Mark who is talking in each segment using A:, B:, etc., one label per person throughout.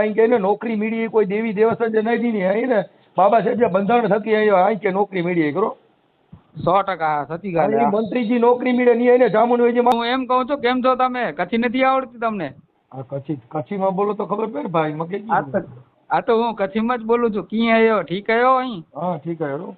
A: અહીં કે નોકરી મેળવી કોઈ દેવી દેવસ્થ જે નહીં દીની અહીં ને બાબા સાહેબ જે બંધારણ થકી અહીં અહીં કે નોકરી મેળવી કરો
B: સો ટકા સાચી વાત.
A: મંત્રીજી નોકરી મળે નહીં એને જામુનભાઈ
B: હું એમ કહું છું કેમ છો તમે? કચ્છી નથી આવડતી તમને?
A: આ કચ્છી કચ્છીમાં બોલો તો ખબર પડે ભાઈ મકે
B: આ તો આ તો હું કચ્છીમાં જ બોલું છું. કી આવ્યો ઠીક આવ્યો અહીં?
A: હા ઠીક આવ્યો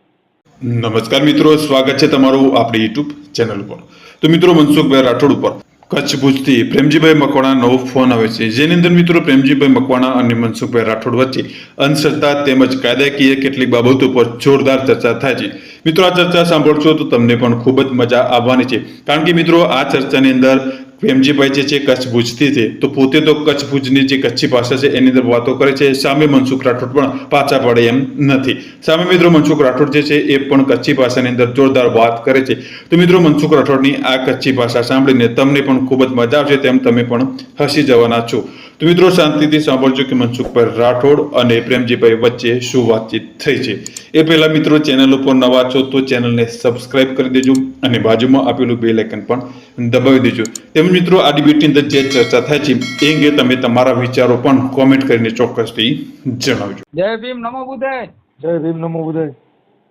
C: નમસ્કાર મિત્રો સ્વાગત છે તમારું આપણી યુટ્યુબ ચેનલ ઉપર. તો મિત્રો મનસુખભાઈ રાઠોડ ઉપર કચ્છ ભુજથી પ્રેમજીભાઈ મકવાણા નવો ફોન આવે છે. જેની અંદર મિત્રો, પ્રેમજીભાઈ મકવાણા અને મનસુખભાઈ રાઠોડ વચ્ચે અંધશ્રદ્ધા તેમજ કાયદાકીય કેટલીક બાબતો પર જોરદાર ચર્ચા થાય છે. મિત્રો, આ ચર્ચા સાંભળશો તો તમને પણ ખૂબ જ મજા આવવાની છે. કારણ કે મિત્રો, આ ચર્ચાની અંદર પ્રેમજીભાઈ જે છે કચ્છ ભુજથી છે. તો પોતે તો કચ્છ ભુજની જે કચ્છી ભાષા છે, એની અંદર વાતો કરે છે. સામે મનસુખ રાઠોડ પણ પાછા પડે એમ નથી. સામે મિત્રો મનસુખ રાઠોડ જે છે એ પણ કચ્છી ભાષાની અંદર જોરદાર વાત કરે છે. તો મિત્રો મનસુખ રાઠોડની આ કચ્છી ભાષા સાંભળીને તમને પણ ખૂબ જ મજા આવશે તેમ તમે પણ હસી જવાના છો. તો મિત્રો શાંતિથી સાંભળજો કે મનસુખભાઈ રાઠોડ અને પ્રેમજીભાઈ વચ્ચે શું વાતચીત થઈ છે. એ પહેલા મિત્રો ચેનલ ઉપર નવા છો તો ચેનલને સબસ્ક્રાઇબ કરી દેજો અને બાજુમાં આપેલું બે આઇકન પણ દબાવી દેજો. તેમજ મિત્રો આ ડિબેટની અંદર જે ચર્ચા થાય છે એ અંગે તમે તમારા વિચારો પણ કોમેન્ટ કરીને ચોક્કસથી જણાવજો.
B: જય ભીમ નમો બુધાય
A: જય ભીમ નમો બુધાય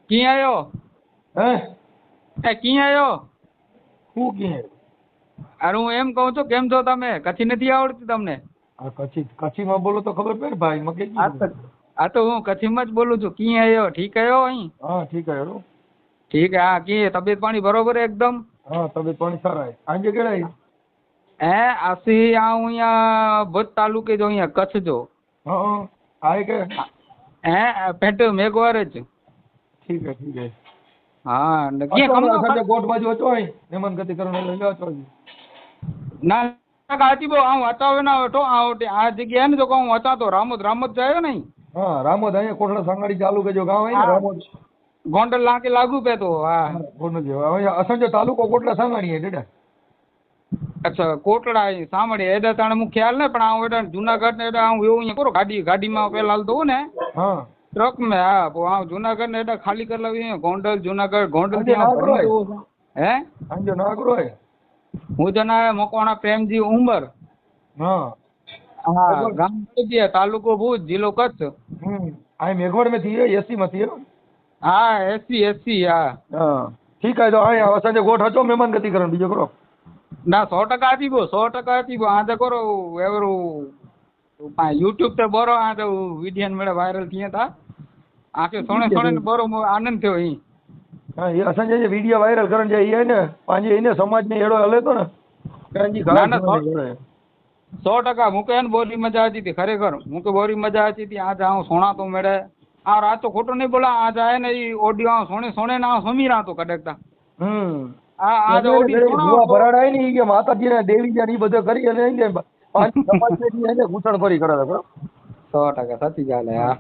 B: ક્યાં આવ્યો
A: હે?
B: એ ક્યાં આવ્યો
A: હું ક્યાં
B: અરે હું એમ કહું છું કેમ છો તમે? કચ્છી નથી આવડતી તમને?
A: આ કચ્છી કચ્છીમાં બોલો તો ખબર પડે ભાઈ મકે
B: આ તો હું કચ્છીમાં જ બોલું છું. કી આયો? ઠીક આયો અહીં?
A: હા ઠીક આયો
B: ઠીક હા કી તબિયત પાણી બરોબર એકદમ?
A: હા તબિયત પાણી સારા છે. આજે કેળાય?
B: હે આસી આ હું અહીંયા ભુજ તાલુકે જો અહીંયા કચ્છ જો.
A: હા હા. આ કે
B: હે પેટ મેઘવાર જ.
A: ઠીક છે ઠીક છે.
B: હા ને
A: કે
B: કમ
A: ગોઠ બાજુ હતો અહીં. મહેમાન ગતિ કરવા લઈ જાઓ છો
B: ના કાચી બહુ હું વટાવે ના વટો આ વટે આ જગ્યાએ ને જો કહું વટાતો રામોદ રામોદ જાય નહીં.
A: હા રામોદ અહીંયા કોટડા સાંગાડી ચાલુ કે જો ગામ અહીં રામોદ
B: ગોંડલ લાગે લાગુ પે તો હા.
A: ગોંડલ જેવું હવે અસંજો તાલુકો કોટડા સાંગાણી ડેડા.
B: અચ્છા કોટડા અહીં સાંભળી એડા તાણે હું ખ્યાલ ને પણ આ એડા જુનાગઢ ને એડા હું એવું અહીંયા કરો ગાડી ગાડીમાં પેલા હાલતો ને
A: હા.
B: ટ્રક મે હા તો આ જુનાગઢ ને એડા ખાલી કરી લાવી ગોંડલ જુનાગઢ ગોંડલ. હે?
A: સાંજો નાગરો હે
B: હું જણા મકવાણા પ્રેમજી ઉંબર.
A: હા.
B: હા ગામ બળદિયા, તાલુકો ભુજ જિલ્લો કચ્છ.
A: હમ. આ મેઘવાડમાં થી એસી માં થી
B: હા એસી એસી હા.
A: હા. ઠીક છે તો આ અસાજે ગોઠ હતો મહેમાન ગતિ કરવા બીજો કરો.
B: ના સો ટકા આપી બો સો ટકા આપી બો આ તો કરો એવરું યુટ્યુબ તો બરો આ તો વિડિયો મેળે વાયરલ થયા હતા. આખે સોણે સોણે બરો આનંદ થયો અહીં.
A: हा हे असांजा जे वीडियो वायरल करण जा इहे आहिनि पंहिंजे हिन समाज में अहिड़ो हले थो
B: न कंहिंजी
A: न,
B: न,
A: ॻाल्हि
B: સો ટકા. મૂકે ને બોરી મજા આવતી હતી ખરેખર. મૂકે બોરી મજા આવતી હતી આ જાઉં સોણા તો મેળે. આ રાત તો ખોટું નહીં બોલા આ જાય ને એ ઓડિયો સોણે સોણે ના સમી રહ્યા તો કડકતા.
A: હમ.
B: આ આ જો ઓડિયો
A: ભરાડ ભરાડાય ને ઈ કે માતાજી ને દેવી જાન ઈ બધું કરી અને પાંચ સમાજ ને એને ઘૂંટણ કરી કરે તો
B: સો ટકા સાચી ગાલે હા.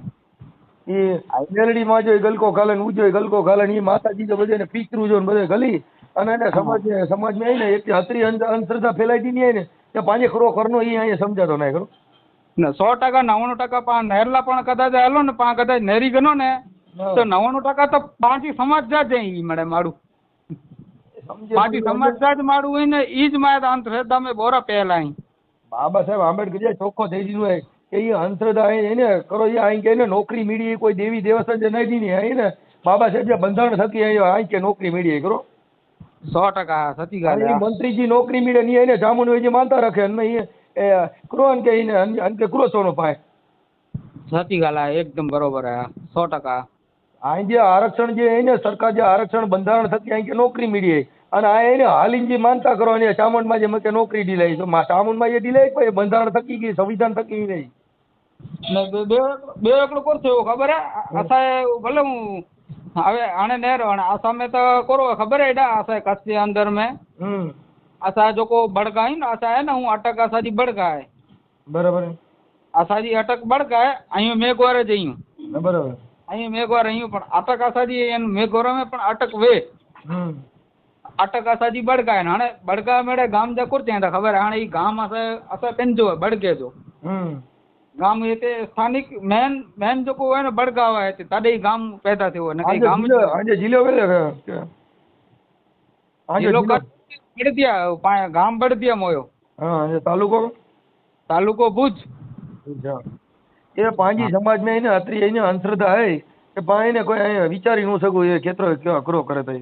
A: એ માં જો ગલકો ખાલે ને ઉજો ગલકો ખાલે ને એ માતાજી જો બધે પીતરું જો ને બધે ગલી અને એને સમાજ સમાજમાં આવીને એક હતરી અંધશ્રદ્ધા ફેલાઈ ની આય ને તે પાંજે ખરો ખરનો એ અહીંયા સમજાતો નહીં ખરો.
B: ને સો ટકા નવ્વાણું ટકા પા નહેરલા પણ કદાચ હાલો ને પા કદાચ નેરી ગયો ને તો નવ્વાણું ટકા તો પાંચી સમાજ જા જ ઈ મળે મારું. પાંચી સમાજ જા મારું હોય ને એ જ મારે અંધશ્રદ્ધા મેં બોરા પહેલા
A: બાબા સાહેબ આંબેડકર ચોખ્ખો થઈ ગયું હોય કે એ અંધશ્રદ્ધા એને કરો એ અહીં કે એને નોકરી મળી કોઈ દેવી દેવસ્થાન જે નહીં દીની અહીં ને બાબા સાહેબ જે બંધારણ થકી અહીં અહીં કે નોકરી મળી કરો.
B: સો ટકા સતી વાત
A: મંત્રીજી નોકરી મળે ની એને જામુનભાઈજી માનતા રાખે અને એ ક્રો કે એને અન- કે ક્રો સોનો પાય
B: સતી ગાલ એકદમ બરોબર હે સો ટકા.
A: અહીં જે આરક્ષણ જે એને સરકાર જે આરક્ષણ બંધારણ થકી અહીં કે નોકરી મળી અને આ એને હાલીને જે માનતા કરો અને ચામુંડમાં જે કે નોકરી ઢીલાઈ તો મા- ચામુંડમાં જે ઢીલાઈ પછી બંધારણ થકી ગઈ સંવિધાન થકી નહીં
B: ને બે બે બે એકલો કોર થયો ખબર હે અસાય ભલે હું હવે આને નેર અને આસામે તો કરો ખબર હે એડા આસાય કચ્છ અંદર में
A: હમ
B: असां जेको बड़का आहिनि न असां आहे न हू अटक असांजी बड़का आहे
A: બરાબર
B: असांजी अटक बड़का आहे ऐं मेघवार जयूं
A: બરાબર
B: ऐं मेघवार आहियूं पण अटक असांजी आहिनि मेघवार में पण अटक वे
A: હમ
B: अटक असांजी बड़का आहिनि हाणे बड़का मेड़े गाम जा कुर चवंदा ख़बर आहे हाणे ही गाम असां असां पंहिंजो आहे बड़के जो ગામ એતે સ્થાનિક મેನ್ મેನ್ જોકો હોય ને બડગાવ આಯೆ ತಡೆ ಈ ગામ પેદા થયો ને કઈ ગામ
A: આજે જિલ્લો વેલે આજે
B: જિલ્લો બડદિયા ગામ બડદિયા મોયો.
A: હા આજે તાલુકો?
B: તાલુકો ભુજ.
A: એ પાંજી સમાજ મે એને અત્રી એને અંધશ્રદ્ધા હે કે ભાઈ ને કોઈ વિચારી ન શકું એ ખેતરો કેવા કરો કરે તઈ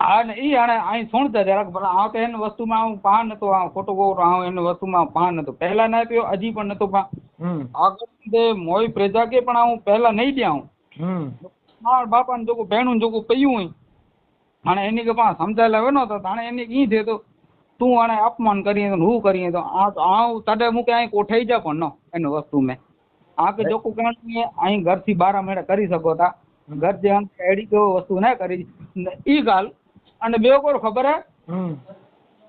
B: હા ને ઈ હાણે અહીં સુણતા જરાક ભલા આ તો એની વસ્તુમાં હું પાન નતો આ ખોટો ગોળ આ એની વસ્તુમાં પાન નતો પહેલા ના આપ્યો હજી પણ નતો
A: પા
B: આગળ તે મોય પ્રજા કે પણ હું પહેલા નહીં દે હું મારા બાપા બાપાને જોકું ભેણું જોકું પૈયું હોય. અને એની કે પા સમજાયેલા હોય ને તો તાણે એની ઈ છે તો તું આને અપમાન કરીએ તો હું કરીએ તો આ તો આ તડે મૂકે અહીં કોઠાઈ જા પણ નો એની વસ્તુ મેં આ કે જોકું કારણ અહીં ઘરથી બારા મેળે કરી શકો તા. ઘર જે એડી કેવો વસ્તુ ના કરી. ઈ ગાલ અને બે કોર ખબર હે?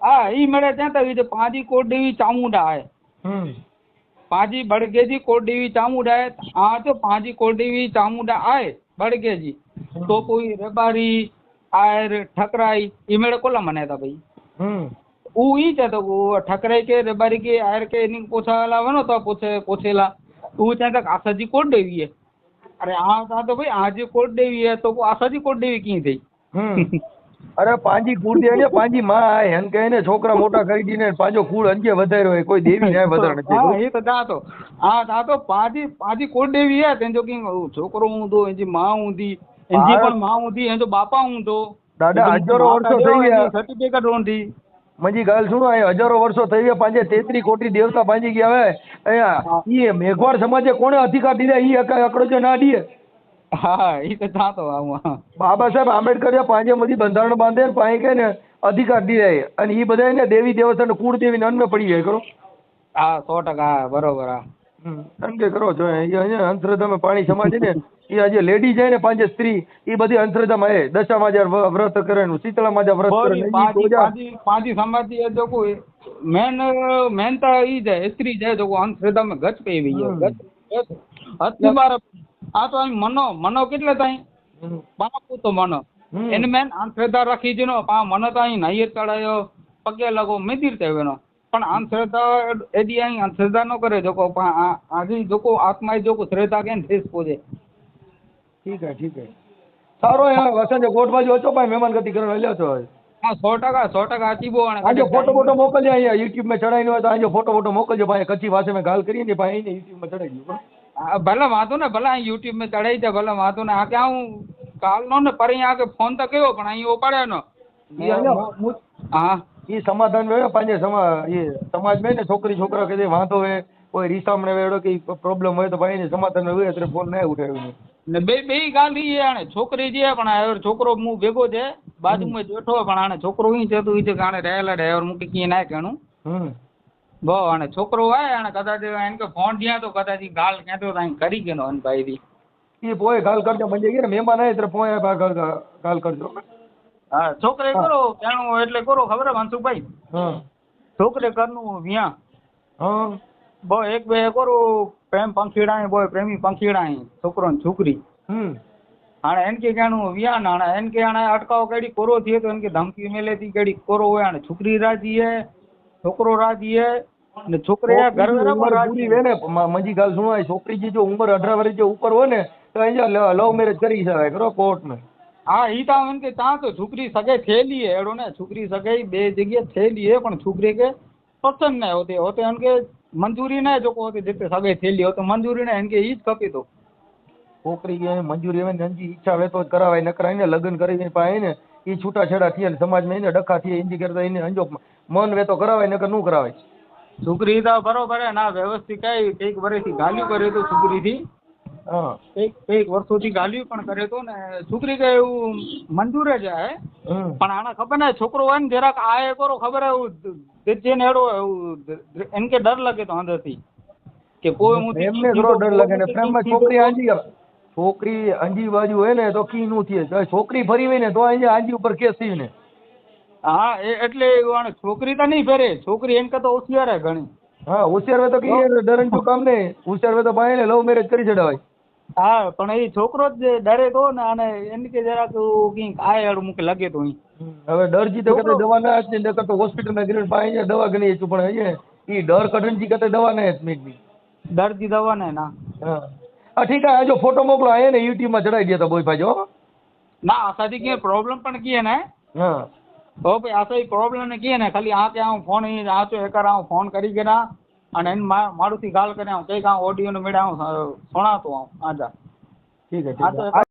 B: હા ઈ મળે ત્યાં તો ઈ પાંજી કોડીવી ચામુંડા હે. પાંજી બડગેજી કોડીવી ચામુંડા હે. આ તો પાંજી કોડીવી ચામુંડા આય બડગેજી તો કોઈ રબારી આયર ઠકરાઈ ઈ મેળે
A: કોલા
B: મને હતા ભાઈ? હું ઈ છે તો ઠકરાઈ કે રબારી કે આયર કે એની પોછાલા વનો તો પોછે પોછેલા. તું ત્યાં તક આશાજી કોટ દેવી હે. અરે આ તો ભાઈ આજે કોટ દેવી હે તો આશાજી કોટ દેવી ક્યાં
A: થઈ? અરે પાંજી કુળ દે ને પાંજી માં આય. એમ કહે ને છોકરા મોટા કરી દીને પાંજો કુળ અંજે વધાર્યો હોય. કોઈ દેવી ને વધાર નથી.
B: હા એ તો દાતો. આ દાતો પાંજી પાંજી કુળ દેવી હે? તેન જો કે છોકરો હું તો એજી માં ઊંધી એજી
A: હા.
B: પણ માં ઊંધી એજો બાપા હું તો
A: દાદા, હજારો વર્ષો થઈ ગયા.
B: સર્ટિફિકેટ હું દી
A: મજી ગાલ સુનો એ હજારો વર્ષો થઈ ગયા. પાંજે તેત્રી કોટી દેવતા પાંજી ગયા. હવે અહીંયા એ મેઘવાળ સમાજે કોણે અધિકાર દીધા? એ અકા અકડો ના દીએ.
B: હા એ તો તા તો
A: બાબા સાહેબ આંબેડકર પાંજે બધી બંધારણ બાંધે ને કે ને અધિકાર દીધા અને એ બધા ને દેવી દેવતા ને કુળ દેવી અન્ન પડી જાય કરો
B: હા સો ટકા હા, બરોબર હા
A: હમ. એમ કે કરો છો અંધશ્રદ્ધામાં પાણી સમાજે ને એ આજે લેડી જાય ને પાંચે સ્ત્રી એ બધી અંધશ્રદ્ધામાં એ દશા માજા વ્રત કરે ને શીતળા માજા વ્રત કરે
B: પાંચી સમાજી એ જો મેન મેન તો ઈ જાય સ્ત્રી જાય અંધશ્રદ્ધા માં ગચ પે ગચ. અતિ બાર આ તો અહીં મનો મનો કેટલે
A: તાઈ.
B: બાપુ તો મનો. એને મેન અંધશ્રદ્ધા રાખી છે નો પા મને તો અહીં નહીં ચડાયો પગે લગો મેદીર તેવેનો પણ અંધશ્રદ્ધા એદી અહીં અંધશ્રદ્ધા નો કરે જોકો પા આજે જોકો આત્માય જોકો શ્રદ્ધા કે ઠેસ પોજે
A: ઠીક હે ઠીક હે. સારો યાર વસંત ગોઠ બાજુ હતો ભાઈ મહેમાન ગતિ કરવા લ્યો છો
B: હા સો ટકા સો ટકા અચીબો અને
A: આજે ફોટો ફોટો મોકલજો અહીંયા યુટ્યુબમાં ચડાવીને હોય તો આજે ફોટો ફોટો મોકલજો ભાઈ કચ્છી પાસે માં ગાલ કરીને ભાઈ યુટ્યુબમાં ચડાવી દઉં
B: હા, ભલે વાંધો ને ભલે અહીં યુટ્યુબમાં ચડાઈ દે ભલે વાંધો ને. આ ક્યાં હું કાલ નો ને પર અહીંયા કે ફોન તો કયો પણ અહીં ઉપાડ્યો નો. હા
A: એ સમાધાન વેડો પાંજે સમા એ સમાજ મેં ને છોકરી છોકરા કે જે વાંધો હોય કોઈ રીસામણે વેડો કે પ્રોબ્લેમ હોય તો ભાઈ સમાધાન હોય એટલે ફોન ના ઉઠાવ્યું
B: ને બે બે ગાલ ઈ આણે. છોકરી જે પણ આ છોકરો હું ભેગો છે બાજુમાં બેઠો પણ આને છોકરો ઈ છે તો ઈ છે કે આને રહેલા ડ્રાઈવર મૂકી કે ના કેણું
A: હમ.
B: બહુ અને છોકરો હોય અને કદાચ એને કે ફોન જ્યાં તો કદાચ ગાલ કહેતો તો કરી ગયો અને ભાઈ થી
A: એ પોએ ગાલ કરજો મંજે કે મહેમાન આવે એટલે પોએ ગાલ કરજો.
B: હા છોકરે કરો કેણું એટલે કરો ખબર મનસુખભાઈ?
A: હા.
B: છોકરે કરનું વ્યા.
A: હા.
B: બહુ એક બે કરો પ્રેમ પંખીડા બોય પ્રેમી પંખીડા છોકરો ને છોકરી.
A: હમ.
B: હાણે એન કે જાણું વ્યા ના હાણે એન કે અટકાવ કેડી કોરો થયો તો એન કે ધમકી મેલે થી કેડી કોરો હોય અને છોકરી રાજી હે છોકરો રાજી હે ને છોકરી ઘર રાજી
A: હોય ને મજી ગાલ સુણાય છોકરી જે જો ઉંમર અઢાર વર્ષ જે ઉપર હોય ને તો અહીંયા લવ મેરેજ કરી શકાય કરો કોર્ટ ને
B: હા ઈ તા એમ કે તા તો છોકરી સગાઈ થયેલી હે એડો ને. છોકરી સગાઈ બે જગ્યાએ થયેલી હે પણ છોકરી કે પસંદ ના હોતી. હોતે એમ કે મંજૂરી ના જો હોતી જેતે સગાઈ થયેલી હોય તો મંજૂરી ના એમ કે ઈ જ કપી તો
A: છોકરી કે મંજૂરી એમ ને ઈચ્છા હોય તો જ કરાવાય. નકર એને લગ્ન કરીને પાય ને એ છૂટાછેડા થયા ને સમાજમાં એને ડખા થયા એની કરતા એને અંજો મન વેતો કરાવાય નકરનું કરાવાય.
B: છોકરી તો બરોબર હે ના વ્યવસ્થિત કઈ કંઈક વર્ષથી ગાલ્યું કર્યું તો છોકરીથી.
A: થી
B: કંઈક કંઈક વર્ષોથી ગાલ્યું પણ કરે તો ને છોકરી કે એવું મંજૂર જ હે. પણ આને ખબર ને છોકરો હોય ને જરાક આ એ કરો ખબર હે એવું જેને એડો એવું એને કે ડર લાગે તો અંદરથી કે કોઈ હું
A: એમને ડર લાગે ને પ્રેમમાં છોકરી આંજી છોકરી અંજી બાજુ હોય ને તો કી નું થયે. છોકરી ફરી હોય ને તો અહીંયા આંજી ઉપર કેસ થયું ને.
B: હા એ એટલે છોકરી તો નહીં ફેરે. છોકરી એમ કરતા હોશિયાર હે ઘણી.
A: હા હોશિયાર હોય તો કે ડરન શું કામ નહીં. હોશિયાર હોય તો ભાઈ લવ મેરેજ કરી ચડાવાય
B: હા પણ એ છોકરો જ ડરે તો ને અને એને કે જરા તું કંઈક આ એડ મૂકે લાગે તો
A: હવે ડર જીતે કદાચ દવા ના જ ને નકર હોસ્પિટલ હોસ્પિટલમાં ગ્રીન પાઈ ને દવા ગણી છું પણ અહીંયા ઈ ડર કઢણજી કતે દવા ના ની ડર
B: જી દવા ને ના.
A: હા. ઠીક છે જો ફોટો મોકલો આયા ને યુટ્યુબમાં ચડાવી દે તો બોય ભાઈ જો
B: ના આસાથી કે પ્રોબ્લેમ પણ કીએ ને
A: હા.
B: તો ભાઈ આસા પ્રોબ્લેમ ને કીએ ને ખાલી આ કે હું ફોન અહીં આચો એકર હું ફોન કરી ગયા અને એને મારુંથી ગાલ કરે આવું કંઈક આ ઓડિયો ને મેળા આવું સુણાતો આવું આજા.
A: ઠીક
B: આ
A: છે.